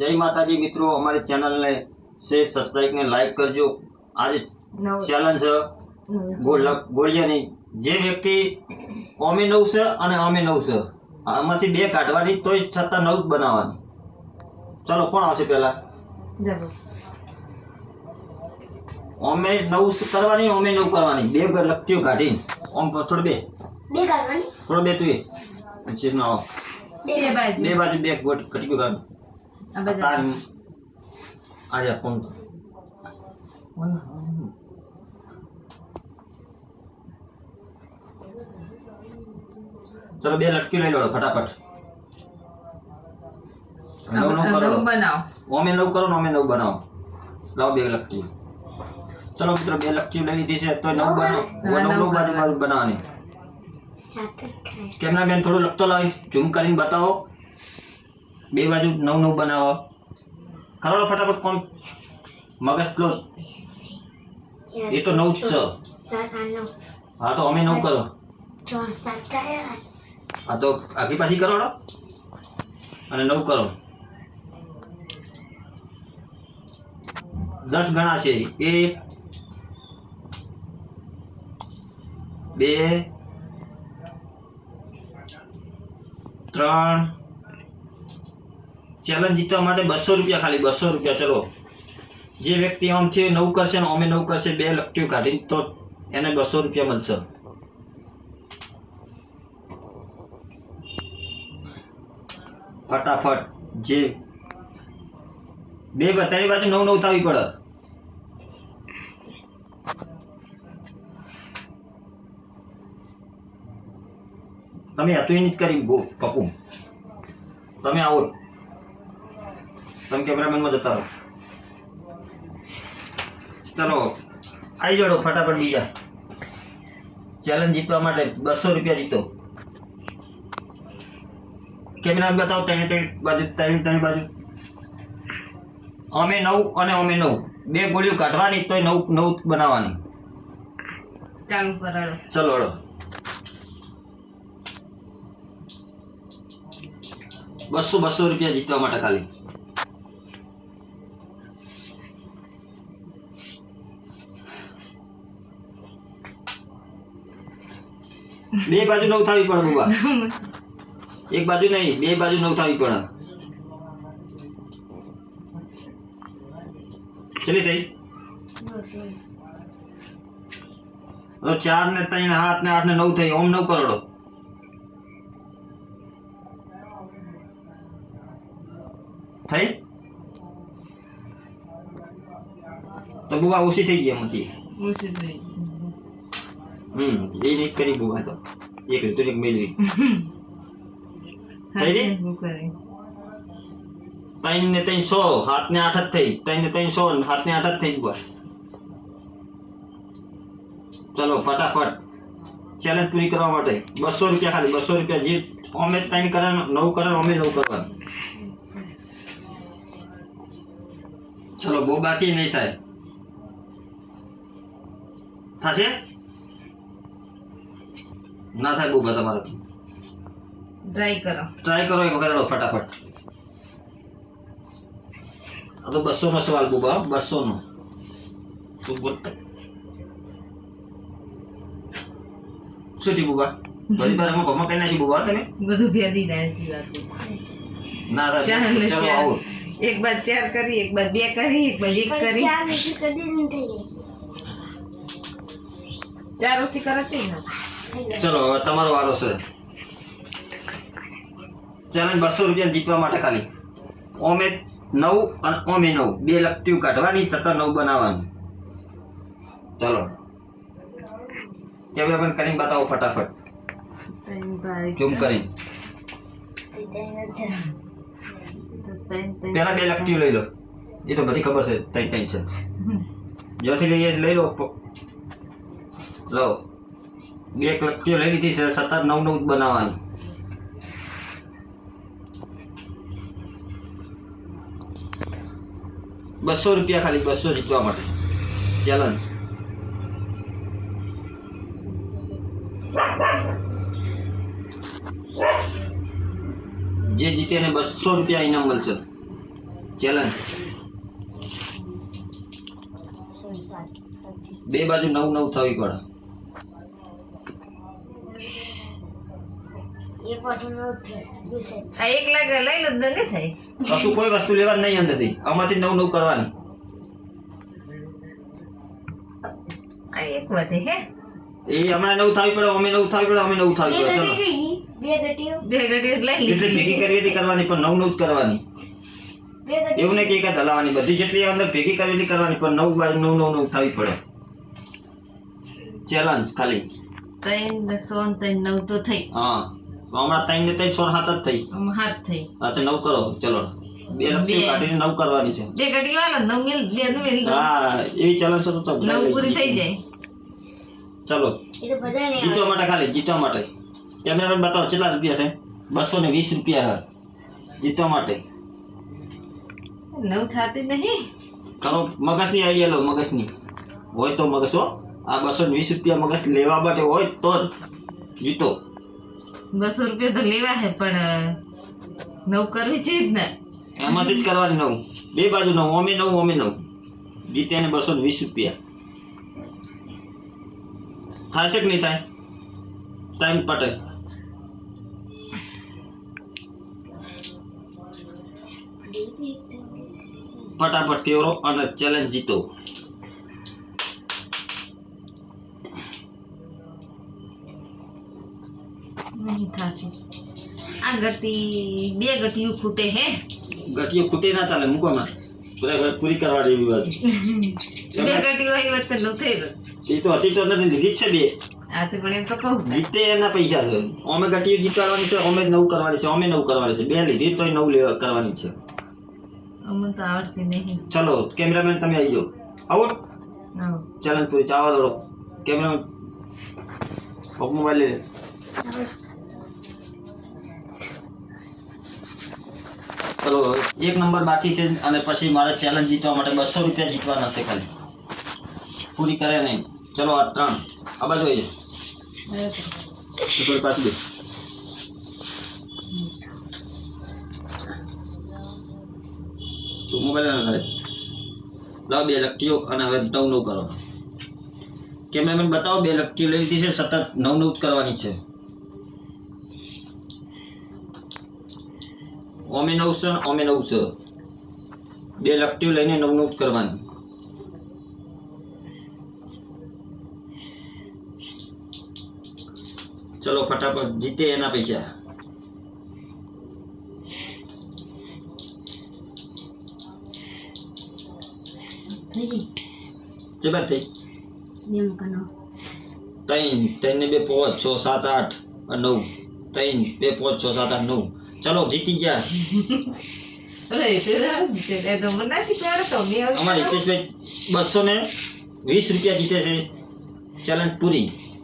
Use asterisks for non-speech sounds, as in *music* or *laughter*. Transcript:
જય માતાજી મિત્રો અમારી ચેનલને શેર સબસ્ક્રાઈબ ને લાઈક કરજો. આજે નવ ચેલેન્જ ગોળિયાની. જે વ્યક્તિ અમે નવ છે અને અમે નવ છે. આમાંથી બે કાઢવાની તોય છતાં નવ જ બનાવવાની. ચલો કોણ આવશે પહેલા? ઓમે નવ કરવાની ઓમે નવ કરવાની. બે લપટીઓ કાઢી ઓમ થોડો બે. બે કાઢવાની. થોડો બે તું એ. પછી. બે. બાજુ. બે બાજુ બે ગોટ કટક્યું કાઢ. આ આજે ફોન ચલો બે લટકી લઈ લો ફટાફટ નવ નવ કરો નવ બનાવો ઓમે નવ કરો ને ઓમે નવ બનાવો લાવો બે લટકી ચલો મિત્રો બે લટકી લઈ લીધી છે તો નવ બનાવો નવ નવ બાજુ બાજુ બનાવવાની કેમેરામેન થોડું લખતો લાવી ઝૂમ કરીને બતાવો બે બાજુ નવ નવ બનાવો. કરોડો ફટાફટ કોમ. મગજ ક્લોઝ એ તો નવ છ. હા તો અમે નવ કરો. હા તો આગી પાછી કરોડો? અને નવ કરો. દસ ગણા છે. એક બે ત્રણ ચેલેન્જ જીતવા માટે બસો રૂપિયા ખાલી, બસો રૂપિયા, ચલો. જે વ્યક્તિ આમથી નવ કરશે ને અમે નવ કરશે, બે લપટીઓ કાઢીને, તો એને બસો રૂપિયા મળશે. ફટાફટ, જે બે બધાની બાજુ નવ નવ થવી પડે. તમે હતું જ કરી ગો, પપ્પુ. તમે આવો. તમે કેમેરામેનમાં જતા રહો. ચલો આવી જાડો ફટાફટ બીજા. ચેલેન્જ જીતવા માટે બસો રૂપિયા જીતો. કેમેરા બતાવો ત્રણે ત્રણ બાજુ ત્રણે ત્રણ બાજુ. અમે નવ અને અમે નવ. બે ગોળીઓ કાઢવાની તોય નવ નવ બનાવવાની. ચાલુ હળો બસો બસો રૂપિયા જીતવા માટે ખાલી. બે બાજુ નવ થવી પડે બુવા *laughs* એક બાજુ નહીં બે બાજુ નવ થવી પડે. કેટલી થઈ? ચાર ને ત્રણ હાથ ને આઠ ને નવ થઈ ઓમ નવ કરોડો. થઈ? તો બુવા ઓછી થઈ ગઈ એમાંથી. ઓછી થઈ. હમ એ નહીં કરી બુવા તો એક રીતે એક મેળવી થઈ રહી? હાથે કરી ત્રણ ને ત્રણ સો હાથ ને આઠ જ થઈ ત્રણ ને ત્રણ સો ને હાથ ને આઠ જ થઈ બુવા ચલો ફટાફટ ચેલેન્જ પૂરી કરવા માટે બસો રૂપિયા ખાલી બસો રૂપિયા જે અમે ત્રણ કરે નવ કરે અમે નવ કરવાનું ચલો બહુ બાકી નહીં થાય થશે ના થાય બહુ તમારાથી ટ્રાય કરો. ટ્રાય કરો એક વખત હાલો ફટાફટ. આ તો બસો નો સવાલ બુબા બસો નો તું બોલ? શું થયું બુબા? બધી બાર એમાં ભમા કઈ નાખી બુબા તમે બધું ભેદી જાય છે વાત ના થાય ચાલ ને ચલો. ચાલ. આવો. એક બાદ ચાર કરી એક બાદ બે કરી એક બાદ એક કરી. ચાર બીજું કદી નહીં થઈ ચાર ઓછી કરે તે ને? ચલો હવે તમારો વારો છે. ચેલેન્જ બસો રૂપિયા જીતવા માટે ખાલી. ઓમે નવ અને ઓમે નવ. બે લપટીઓ કાઢવાની છતાં નવ બનાવવાની. ચલો. કેમેરામેન કરીને બતાવો ફટાફટ. ચૂમ કરી પહેલા બે લપટીઓ લઈ લો. એ તો બધી ખબર છે તઈ તઈ છે. *laughs* જ્યાંથી લઈએ લઈ લો. લો. એક લપટીઓ લઈ લીધી છે, સતત નવ નવ જ બનાવવાની. બસો રૂપિયા ખાલી, બસો જીતવા માટે. ચેલેન્જ જે જીતે એને બસો રૂપિયા ઇનામ મળશે. ચેલેન્જ બે બાજુ નવ નવ થવી પડે. એક લાખ લઈ લો તો થાય. કશું કોઈ વસ્તુ લેવાની નહીં અંદરથી. આમાંથી નવ નવ કરવાની. એક વધે હે? એ હમણાં નવ થવી પડે અમે નવ થવી પડે અમે નવ થવી પડે ચલો. બે ગટીઓ બે ઘડી લઈ એટલે ભેગી કરવી હતી કરવાની પણ નવ નવ જ કરવાની. એવું નહીં કે એક હલાવવાની બધી જેટલી અંદર ભેગી કરેલી કરવાની પણ નવ બાય નવ નવ નવ થવી પડે. ચેલેન્જ ખાલી. ત્રણ ને સો ત્રણ નવ તો થઈ. હા. હમણાં ત્રણ ને ત્રણ સોળ હાથ જ થઈ. હાથ થઈ. હા તો નવ કરો. ચલો. બે રસ્તી કાઢીને નવ કરવાની છે. બે ઘડી વાળો નવ મિલ બે નું મિલ. હા એવી ચેલેન્જ છે તો નવ પૂરી થઈ જાય. ચલો. જીતવા માટે ખાલી જીતવા માટે. કેમેરામેન બતાવો કેટલા રૂપિયા છે? બસો ને વીસ રૂપિયા છે જીતવા માટે. નવ થાતી નહીં. કરો મગજની આઈડિયા લો મગજની. હોય તો મગજ હો. આ બસો ને વીસ રૂપિયા મગજ લેવા માટે હોય તો જ જીતો. બસો રૂપિયા તો લેવા હે પણ નવ કરવી છે જ ને. એમાંથી જ કરવાની નવ. બે બાજુ નવ ઓમે નવ ઓમે નવ. જીતે ને બસો ને વીસ રૂપિયા. થાય કે નહીં થાય? ટાઈમ પટે. ફટાફટ કેવરો અને ચેલેન્જ જીતો. નહીં થાતી આ ગટી બે ગટીયું ખૂટે હે. ગટીઓ ખૂટે ના ચાલે મૂકોમાં. પૂરા પૂરી કરવા જેવી વાત. બે ગટીઓ આવી વખતે ન થઈ એ તો હતી તો નથી લીધી છે બે. આ તો પણ એમ તો કહું. જીતે એના પૈસા છે. અમે ગટીઓ જીતવાની છે અમે નવ કરવાની છે અમે નવ કરવાની છે. બે લીધી તોય નવું લેવા કરવાની છે. અમને તો આવડતી નહીં. ચલો કેમેરામેન તમે આવી જાઓ. આવો. ચાલન પૂરી ચાવા દોડો. કેમેરામેન મોબાઈલ લે. ચલો એક નંબર બાકી છે અને પછી મારે ચેલેન્જ જીતવા માટે બસો રૂપિયા જીતવાના છે ખાલી. પૂરી કરે નહીં. ચલો, આ ત્રણ. આ બાજુ આવી જાય પાછું દે. મોબાઈલ ના લાવ બે લકટીઓ અને હવે નવ નવ કરો. કેમેરામેન, બતાવો બે લકટીઓ લઈ લીધી છે, સતત નવ નવ જ કરવાની છે. ઓમે નવ સ ઓમે નવ સ બે લખટીઓ લઈને નવનું કરવાનું. જ કરવાની ચલો ફટાફટ જીતે એના પૈસા. ગઈ થઈ. ત્રણ ત્રણ ને બે પાંચ છ સાત આઠ નવ. ત્રણ બે પાંચ છ સાત આઠ નવ. ચલો જીતી ગયા. *laughs* આવું હિતેશભાઈ બસો ને વીસ રૂપિયા જીતે છે. ચેલેન્જ પૂરી.